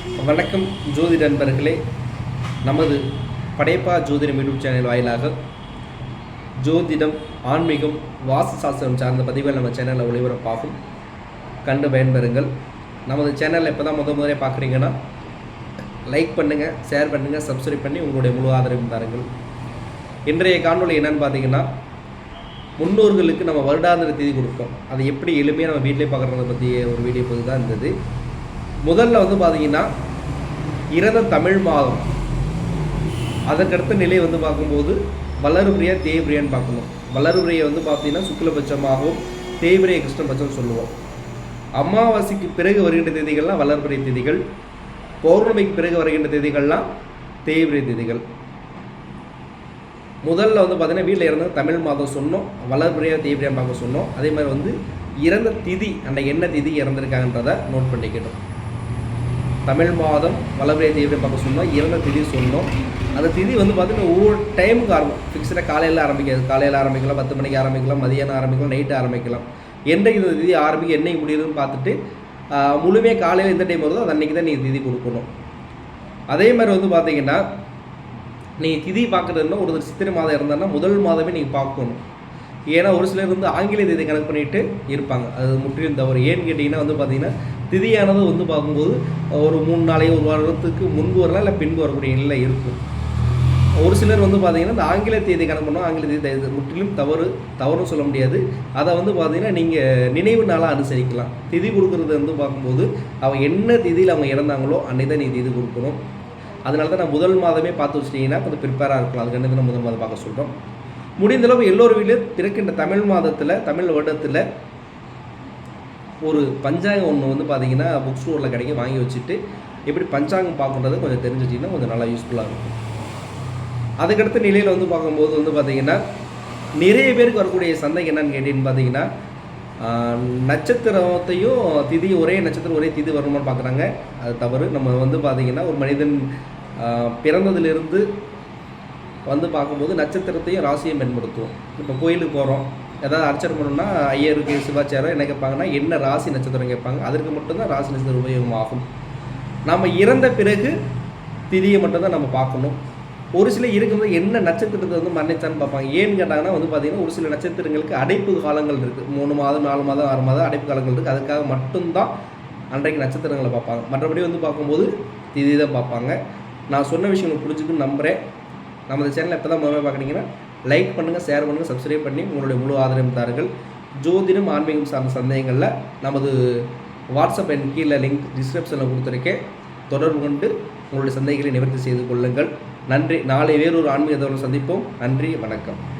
வணக்கம் ஜோதி நண்பர்களே. நமது படைப்பா ஜோதிடம் யூடியூப் சேனல் வாயிலாக ஜோதிடம் ஆன்மீகம் வாஸ்து சாஸ்திரம் சார்ந்த பதிவுகள் நம்ம சேனலில் ஒளிபரப்பாகும். கண்டு பயன்பெறுங்கள். நமது சேனலில் இப்போ தான் முத முதலே பார்க்குறீங்கன்னா லைக் பண்ணுங்கள் ஷேர் பண்ணுங்கள் சப்ஸ்கிரைப் பண்ணி உங்களுடைய முழு ஆதரவு தாருங்கள். இன்றைய காணொளி என்னன்னு பார்த்தீங்கன்னா முன்னோர்களுக்கு நம்ம வருடாந்திர தேதி கொடுப்போம் அதை எப்படி எளிமையாக நம்ம வீட்டிலே பார்க்குறத பற்றிய ஒரு வீடியோ பதிவு தான் இருந்தது. முதல்ல வந்து பார்த்தீங்கன்னா இறந்த தமிழ் மாதம். அதற்கடுத்த நிலை வந்து பார்க்கும்போது வளர்பிரியா தேய்பிரியான்னு பார்க்கணும். வளர்பிரியை வந்து பார்த்தீங்கன்னா சுக்லபட்சமாகவும் தேய்பிரிய கிருஷ்ணபட்சம் சொல்லுவோம். அமாவாசைக்கு பிறகு வருகின்ற தேதிகள்லாம் வளர்புரிய தேதிகள் பௌர்ணமிக்கு பிறகு வருகின்ற தேதிகள்லாம் தேய்பிரிய தேதிகள். முதல்ல வந்து பார்த்தீங்கன்னா வீட்டில் இறந்த தமிழ் மாதம் சொன்னோம் வளர்புரியா தேய்பிரியா பார்க்க சொன்னோம். அதே மாதிரி வந்து இறந்த திதி அந்த என்ன திதி இறந்துருக்காங்கன்றதை நோட் பண்ணிக்கணும் தமிழ் மாதம் வளர்பிரியா தேய்பிரியா பார்க்க சொன்னோம். இறந்த திதி சொன்னோம். அந்த திதி வந்து பார்த்தீங்கன்னா ஒவ்வொரு டைமுக்கு ஆரம்பம் ஃபிக்ஸ்டாக காலையில் ஆரம்பிக்காது. காலையில் ஆரம்பிக்கலாம் பத்து மணிக்கு ஆரம்பிக்கலாம் மதியானம் ஆரம்பிக்கலாம் நைட்டு ஆரம்பிக்கலாம். என்றைக்கு இந்த திதி ஆரம்பிக்க என்றைக்கு முடியுதுன்னு பார்த்துட்டு முழுமையாக காலையில் எந்த டைம் வருதோ அது அன்றைக்கி தான் நீங்கள் திதி கொடுக்கணும். அதே மாதிரி வந்து பார்த்தீங்கன்னா நீங்கள் திதி பார்க்குறதுன்னா ஒரு சித்திரை மாதம் இருந்தான்னா முதல் மாதமே நீங்கள் பார்க்கணும். ஏன்னா ஒரு சிலர் வந்து ஆங்கில தேதி கணக்கு பண்ணிட்டு இருப்பாங்க. அது முற்றிலும் தவறு. ஏன்னு கேட்டிங்கன்னா வந்து பார்த்தீங்கன்னா திதியானது வந்து பார்க்கும்போது ஒரு மூணு நாளைக்கு ஒரு வாரத்துக்கு முன்பு வரலாம் இல்லை பின்பு வரக்கூடிய நிலை இருக்கும். ஒரு சிலர் வந்து பார்த்தீங்கன்னா இந்த ஆங்கில தேதி கணக்கு பண்ணோம் ஆங்கில தேதி முற்றிலும் தவறு தவறுன்னு சொல்ல முடியாது. அதை வந்து பார்த்தீங்கன்னா நீங்கள் நினைவு நாளாக அனுசரிக்கலாம். திதி கொடுக்குறது வந்து பார்க்கும்போது அவங்க என்ன திதியில் அவங்க இறந்தாங்களோ அன்னைக்கு தான் நீ திதி கொடுக்கணும். அதனால தான் நான் முதல் மாதமே பார்த்து வச்சிட்டிங்கன்னா கொஞ்சம் ப்ரிப்பேராக இருக்கலாம். அதுக்கு என்ன முதல் மாதம் பார்க்க சொல்கிறோம் முடிந்த அளவு எல்லோரும் வீட்லையும் பிறக்கின்ற தமிழ் மாதத்தில் தமிழ் வருடத்தில் ஒரு பஞ்சாங்கம் ஒன்று வந்து பார்த்தீங்கன்னா புக் ஸ்டோரில் கிடைக்கும். வாங்கி வச்சுட்டு எப்படி பஞ்சாங்கம் பார்க்குறது கொஞ்சம் தெரிஞ்சு வச்சிங்கன்னா கொஞ்சம் நல்லா யூஸ்ஃபுல்லாக இருக்கும். அதுக்கடுத்த நிலையில் வந்து பார்க்கும்போது வந்து பார்த்தீங்கன்னா நிறைய பேருக்கு வரக்கூடிய சந்தேகம் என்னன்னு கேட்டீங்கன்னு பார்த்தீங்கன்னா நட்சத்திரத்தையும் திதி ஒரே நட்சத்திரம் ஒரே திதி வரணுமான்னு பார்க்குறாங்க. அது தவறு. நம்ம வந்து பார்த்தீங்கன்னா ஒரு மனிதன் பிறந்ததுலேருந்து வந்து பார்க்கும்போது நட்சத்திரத்தையும் ராசியும் பயன்படுத்துவோம். இப்போ கோயிலுக்கு போகிறோம் ஏதாவது அர்ச்சனை பண்ணணும்னா ஐயருக்கு சிவாச்சாரம் என்ன கேட்பாங்கன்னா என்ன ராசி நட்சத்திரம் கேட்பாங்க. அதற்கு மட்டும்தான் ராசி நட்சத்திரம் உபயோகம் ஆகும் நம்ம இறந்த பிறகு திதியை மட்டும்தான் நம்ம பார்க்கணும். ஒரு சில இருக்கும்போது என்ன நட்சத்திரத்தை வந்து மன்னிச்சான்னு பார்ப்பாங்க. ஏன்னு கேட்டாங்கன்னா வந்து பார்த்தீங்கன்னா ஒரு சில நட்சத்திரங்களுக்கு அடைப்பு காலங்கள் இருக்குது மூணு மாதம் நாலு மாதம் ஆறு மாதம் அடைப்பு காலங்கள் இருக்குது அதுக்காக மட்டும்தான் அன்றைக்கு நட்சத்திரங்களை பார்ப்பாங்க. மற்றபடி வந்து பார்க்கும்போது திதி தான் பார்ப்பாங்க. நான் சொன்ன விஷயம் உங்களுக்கு பிடிச்சிருக்குன்னு நம்புகிறேன் நமது சேனலை இப்போ தான் முதல்ல பார்க்குறீங்கன்னா லைக் பண்ணுங்கள் ஷேர் பண்ணுங்கள் சப்ஸ்கிரைப் பண்ணி உங்களுடைய முழு ஆதரவு தாருங்கள். ஜோதிடம் ஆன்மீகம் சார்ந்த சந்தேகங்களில் நமது வாட்ஸ்அப் என் கீழே லிங்க் டிஸ்கிரிப்ஷனில் கொடுத்துருக்கேன். தொடர்பு கொண்டு உங்களுடைய சந்தேகங்களை நிவர்த்தி செய்து கொள்ளுங்கள். நன்றி. நாளை வேறொரு ஆன்மீக தகவல் சந்திப்போம். நன்றி வணக்கம்.